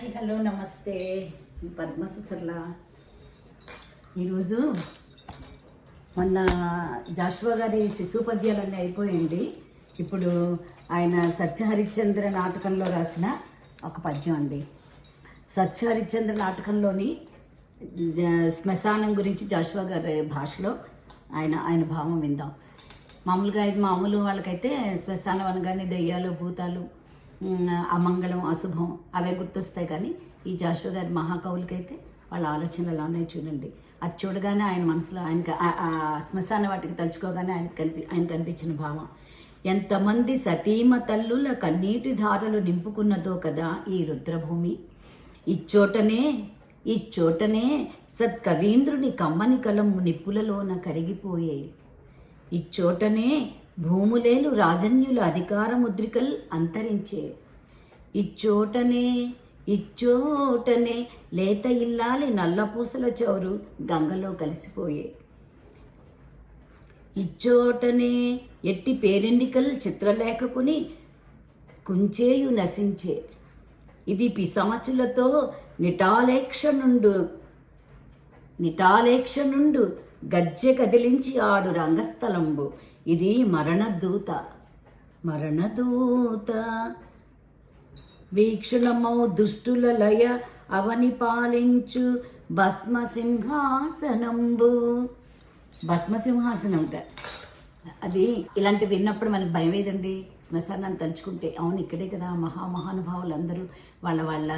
Hi hello నమస్తే. పద్మసుసర్ల ఈరోజు మొన్న జాషువా గారి శిశు పద్యాలన్నీ అయిపోయింది. ఇప్పుడు ఆయన సత్య హరిశ్చంద్ర నాటకంలో రాసిన ఒక పద్యం అండి. సత్య హరిశ్చంద్ర నాటకంలోని జ- శ్మశానం గురించి జాషువా గారి భాషలో ఆయన ఆయన భావం విందాం. మామూలుగా మామూలు వాళ్ళకైతే శ్మశానం అనగానే దెయ్యాలు భూతాలు అమంగళం అశుభం అవే గుర్తొస్తాయి. కానీ ఈ జాషు గారి మహాకవులకైతే వాళ్ళ ఆలోచనలు ఎలా ఉన్నాయి చూడండి. అది చూడగానే ఆయన మనసులో ఆయనకి శ్మశాన వాటికి తలుచుకోగానే ఆయన కనిపి ఆయన కనిపించిన భావం. ఎంతమంది సతీమ తల్లుల కన్నీటి ధారలు నింపుకున్నదో కదా ఈ రుద్రభూమి. ఇచ్చోటనే ఇచ్చోటనే సత్కవీంద్రుని కమ్మని కలం నిప్పులలోన కరిగిపోయే. ఇచ్చోటనే భూములేలు రాజన్యుల అధికార ముద్రికల్ అంతరించే. ఇచ్చోటనే ఇచ్చోటనే లేత ఇల్లాలి నల్లపూసల చౌరు గంగలో కలిసిపోయే. ఇచ్చోటనే ఎట్టి పేరెండికల్ చిత్రలేఖకుని కుంచేయు నశించే. ఇది పిసమచులతో నిటాలేక్ష నుండు నిటాలేక్ష నుండు గజ్జె కదిలించి ఆడు రంగస్థలంబు. ఇది మరణదూత. మరణదూత. వీక్షులమౌ దుష్టుల లయ అవని పాలించు భస్మ సింహాసనంబు భస్మ సింహాసనం అది ఇలాంటి విన్నప్పుడు మనకు భయం ఏదండి? శ్మశానాన్ని తలుచుకుంటే అవును ఇక్కడే కదా మహా మహానుభావులు అందరూ వాళ్ళ వాళ్ళ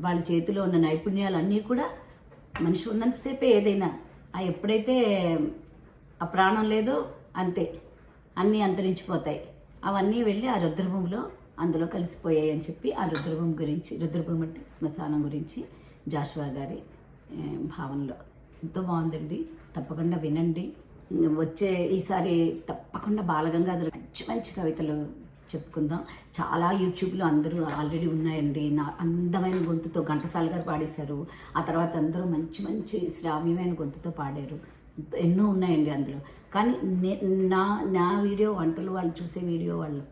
వాళ్ళ చేతిలో ఉన్న నైపుణ్యాలన్నీ కూడా మనిషి ఉన్నంతసేపే ఏదైనా. ఆ ఎప్పుడైతే ఆ ప్రాణం లేదో అంతే. అన్నీ అంతరించిపోతాయి. అవన్నీ వెళ్ళి ఆ రుద్రభూమిలో అందులో కలిసిపోయాయి అని చెప్పి ఆ రుద్రభూమి గురించి రుద్రభూమి అంటే శ్మశానం గురించి జాషువా గారి భావనలో. ఎంతో బాగుందండి. తప్పకుండా వినండి. వచ్చే ఈసారి తప్పకుండా బాలగంగాధర మంచి మంచి కవితలు చెప్పుకుందాం. చాలా యూట్యూబ్లో అందరూ ఆల్రెడీ ఉన్నాయండి. నా అందమైన గొంతుతో ఘంటసాల గారు పాడేశారు. ఆ తర్వాత అందరూ మంచి మంచి శ్రావ్యమైన గొంతుతో పాడారు. ఎన్నో ఉన్నాయండి అందులో. కానీ నే- నా నా వీడియో వంటలు వాళ్ళు చూసే వీడియో వాళ్ళు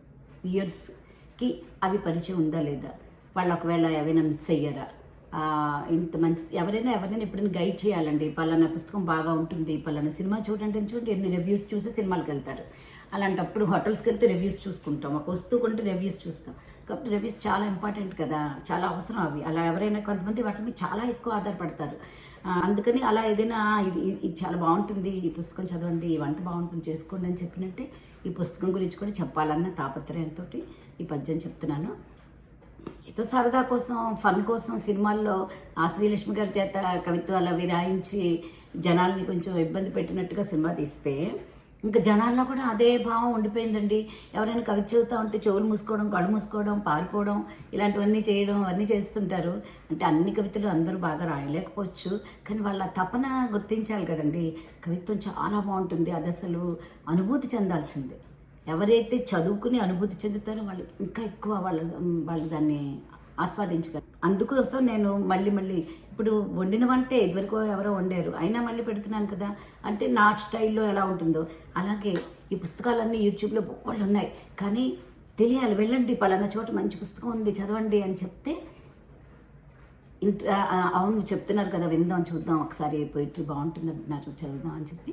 వ్యూయర్స్కి అవి పరిచయం ఉందా లేదా? వాళ్ళు ఒకవేళ ఏవైనా మిస్ అయ్యారా? ఇంత మంచి ఎవరైనా ఎవరైనా ఎప్పుడైనా గైడ్ చేయాలండి. పలానా పుస్తకం బాగా ఉంటుంది పలానా సినిమా చూడండి అని చూడండి ఎన్ని రివ్యూస్ చూసి సినిమాలకు వెళ్తారు. అలాంటప్పుడు హోటల్స్కి వెళ్తే రివ్యూస్ చూసుకుంటాం. ఒక వస్తువు కొంటే రివ్యూస్ చూస్తాం. కాబట్టి రివ్యూస్ చాలా ఇంపార్టెంట్ కదా. చాలా అవసరం అవి. అలా ఎవరైనా కొంతమంది వాటి మీద చాలా ఎక్కువ ఆధారపడతారు. అందుకని అలా ఏదైనా ఇది ఇది- చాలా బాగుంటుంది. ఈ పుస్తకం చదవండి ఈ వంట బాగుంటుంది చేసుకోండి అని చెప్పినట్టే ఈ పుస్తకం గురించి కూడా చెప్పాలన్న తాపత్రయంతో ఈ పద్యం చెప్తున్నాను. ఏదో సరదా కోసం ఫన్ కోసం సినిమాల్లో ఆ శ్రీలక్ష్మి గారి చేత కవిత్వాలు అవి రాయించి జనాల్ని కొంచెం ఇబ్బంది పెట్టినట్టుగా సినిమా తీస్తే ఇంకా జనాల్లో కూడా అదే భావం ఉండిపోయిందండి. ఎవరైనా కవిత చదువుతా ఉంటే చెవులు మూసుకోవడం కళ్ళు మూసుకోవడం పారిపోవడం ఇలాంటివన్నీ చేయడం అవన్నీ చేస్తుంటారు. అంటే అన్ని కవితలు అందరూ బాగా రాయలేకపోవచ్చు. కానీ వాళ్ళ తపన గుర్తించాలి కదండి. కవిత్వం చాలా బాగుంటుంది. అది అసలు అనుభూతి చెందాల్సిందే. ఎవరైతే చదువుకుని అనుభూతి చెందుతారో వాళ్ళు ఇంకా ఎక్కువ వాళ్ళ వాళ్ళు దాన్ని ఆస్వాదించగలరు అందుకోసం నేను మళ్ళీ మళ్ళీ ఇప్పుడు వండిన వంటే ఇదివరకు ఎవరో వండారు. అయినా మళ్ళీ పెడుతున్నాను కదా. అంటే నా స్టైల్లో ఎలా ఉంటుందో. అలాగే ఈ పుస్తకాలన్నీ యూట్యూబ్లో బొక్కళ్ళు ఉన్నాయి కానీ తెలియాలి వెళ్ళండి. పలానా చోట మంచి పుస్తకం ఉంది చదవండి అని చెప్తే ఇంట్ అవును చెప్తున్నారు కదా విందాం చూద్దాం ఒకసారి పోయిట్రీ బాగుంటుంది అంటున్నారు చదువుదాం అని చెప్పి.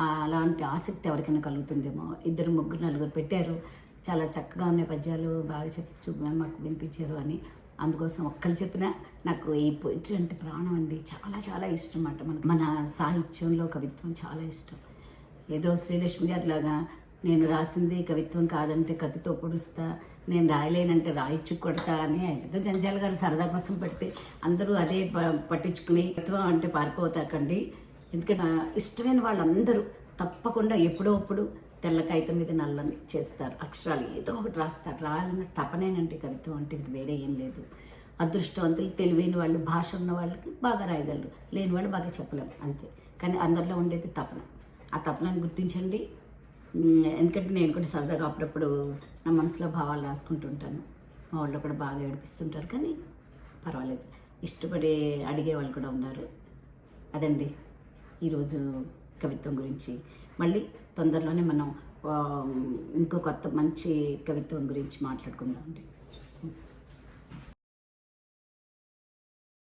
అలాంటి ఆసక్తి ఎవరికైనా కలుగుతుందేమో. ఇద్దరు ముగ్గురు నలుగురు పెట్టారు. చాలా చక్కగా ఉన్నాయి పద్యాలు బాగా చెప్పి చూపి మాకు వినిపించారు అని. అందుకోసం ఒక్కరు చెప్పినా నాకు ఈ పోయిటరీ అంటే ప్రాణం అండి. చాలా చాలా ఇష్టం అన్నమాట మన మన సాహిత్యంలో కవిత్వం చాలా ఇష్టం. ఏదో శ్రీలక్ష్మి గారి లాగా నేను రాసింది కవిత్వం కాదంటే కత్తితో పొడుస్తా నేను రాయలేనంటే రాయిచ్చు కొడతా అని ఏదో జంజాల గారు సరదా కోసం పెడితే అందరూ అదే ప- పట్టించుకుని కవిత్వం అంటే పారిపోతాకండి. ఎందుకంటే నా ఇష్టమైన వాళ్ళందరూ తప్పకుండా ఎప్పుడో అప్పుడు తెల్ల కాగితం మీద నల్లని చేస్తారు. అక్షరాలు ఏదో ఒకటి రాస్తారు. రాయాలన్న తపనేనండి కవిత్వం అంటే ఇంక వేరే ఏం లేదు. అదృష్టవంతులు తెలివైన వాళ్ళు భాష ఉన్న వాళ్ళకి బాగా రాయగలరు. లేని వాళ్ళు బాగా చెప్పలేము అంతే. కానీ అందరిలో ఉండేది తపన. ఆ తపనని గుర్తించండి. ఎందుకంటే నేను కూడా సరదాగా అప్పుడప్పుడు నా మనసులో భావాలు రాసుకుంటుంటాను మా వాళ్ళు కూడా బాగా ఏడిపిస్తుంటారు కానీ పర్వాలేదు. ఇష్టపడే అడిగే వాళ్ళు కూడా ఉన్నారు. అదండి. ఈరోజు కవిత్వం గురించి. మళ్ళీ తొందరలోనే మనం ఇంకో కొత్త మంచి కవిత్వం గురించి మాట్లాడుకుందాం అండి